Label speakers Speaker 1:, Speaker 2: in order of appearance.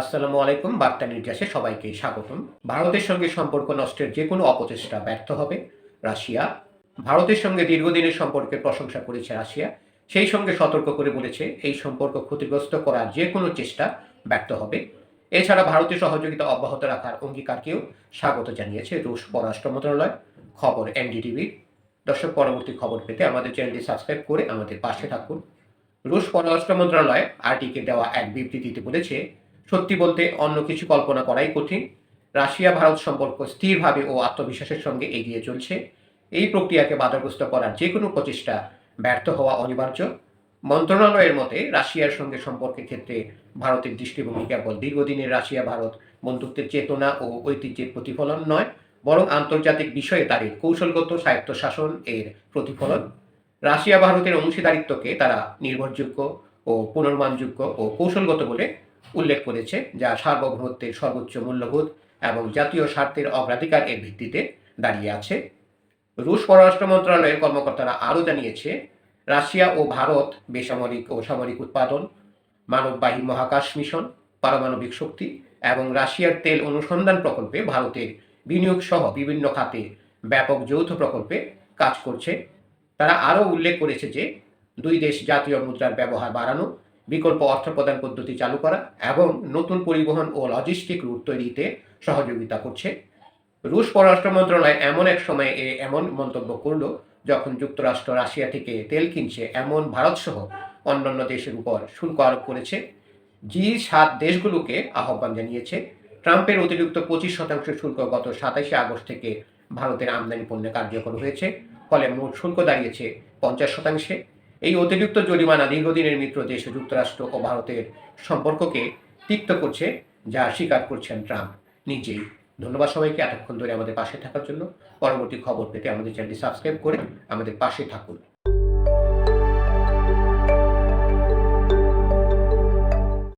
Speaker 1: আসসালামু আলাইকুম, বার্তা নির্যাসে সবাইকে স্বাগতম। ভারতের সঙ্গে সম্পর্ক নষ্টের যে কোনো অপচেষ্টা ব্যর্থ হবে। রাশিয়া, ভারতের সঙ্গে দীর্ঘদিনের সম্পর্কের প্রশংসা করেছে রাশিয়া। সেই সঙ্গে সতর্ক করে বলেছে, এই সম্পর্ক ক্ষতিগ্রস্ত করার যে কোনো চেষ্টা ব্যর্থ হবে। এছাড়া ভারতীয় সহযোগিতা অব্যাহত রাখার অঙ্গীকারকেও স্বাগত জানিয়েছে রুশ পররাষ্ট্র মন্ত্রণালয়। খবর এনডিটিভি। দর্শক, পরবর্তী খবর পেতে আমাদের চ্যানেলটি সাবস্ক্রাইব করে আমাদের পাশে থাকুন। রুশ পররাষ্ট্র মন্ত্রণালয় আরটিকে দেওয়া এক বিবৃতিতে বলেছে সত্যি বলতে অন্য কিছু কল্পনা করাই কঠিন। রাশিয়া, ভারত সম্পর্ক স্থিরভাবে ও আত্মবিশ্বাসের সঙ্গে এগিয়ে চলছে। এই প্রক্রিয়াকে বাধাগ্রস্ত করার যে কোনো প্রচেষ্টা ব্যর্থ হওয়া অনিবার্য। মন্ত্রণালয়ের মতে, রাশিয়ার সঙ্গে সম্পর্কের ক্ষেত্রে ভারতের দৃষ্টিভঙ্গি কেবল দীর্ঘদিনের রাশিয়া ভারত বন্ধুত্বের চেতনা ও ঐতিহ্যের প্রতিফলন নয়, বরং আন্তর্জাতিক বিষয়ে তাদের কৌশলগত স্বায়ত্তশাসন এর প্রতিফলন। রাশিয়া ভারতের অংশীদারিত্বকে তারা নির্ভরযোগ্য ও পুনর্মানযোগ্য ও কৌশলগত বলে উল্লেখ করেছে, যা সার্বভৌমত্বের সর্বোচ্চ মূল্যবোধ এবং জাতীয় স্বার্থের অগ্রাধিকার এর ভিত্তিতে দাঁড়িয়ে আছে। রুশ পররাষ্ট্র মন্ত্রণালয়ের কর্মকর্তারা আরও জানিয়েছে, রাশিয়া ও ভারত বেসামরিক ও সামরিক উৎপাদন, মানববাহী মহাকাশ মিশন, পারমাণবিক শক্তি এবং রাশিয়ার তেল অনুসন্ধান প্রকল্পে ভারতের বিনিয়োগ সহ বিভিন্ন খাতে ব্যাপক যৌথ প্রকল্পে কাজ করছে। তারা আরও উল্লেখ করেছে যে, দুই দেশ জাতীয় মুদ্রার ব্যবহার বাড়ানো বিকল্প অর্থ প্রদান পদ্ধতি চালু করা এবং নতুন পরিবহন ও লজিস্টিক রুট তৈরিতে সহযোগিতা করছে। রুশ পররাষ্ট্র মন্ত্রণালয় এমন এক সময়ে এ এমন মন্তব্য করল, যখন যুক্তরাষ্ট্র রাশিয়া থেকে তেল কিনছে এমন ভারতসহ অন্যান্য দেশের উপর শুল্ক আরোপ করেছে। জি সাত দেশগুলোকে আহ্বান জানিয়েছে। ট্রাম্পের অতিরিক্ত পঁচিশ শতাংশ শুল্ক গত সাতাশে আগস্ট থেকে ভারতের আমদানি পণ্যে কার্যকর হয়েছে, ফলে মোট শুল্ক দাঁড়িয়েছে পঞ্চাশ শতাংশে। এই অতিরিক্ত জরিমানা দীর্ঘদিনের মিত্র দেশ যুক্তরাষ্ট্র ও ভারতের সম্পর্ককে তিক্ত করছে, যা স্বীকার করছেন ট্রাম্প। নিজেই ধন্যবাদ সবাইকে, এতক্ষণ ধরে আমাদের পাশে থাকার জন্য। পরবর্তী খবর পেতে আমাদের চ্যানেলটি সাবস্ক্রাইব করে আমাদের পাশে থাকুন।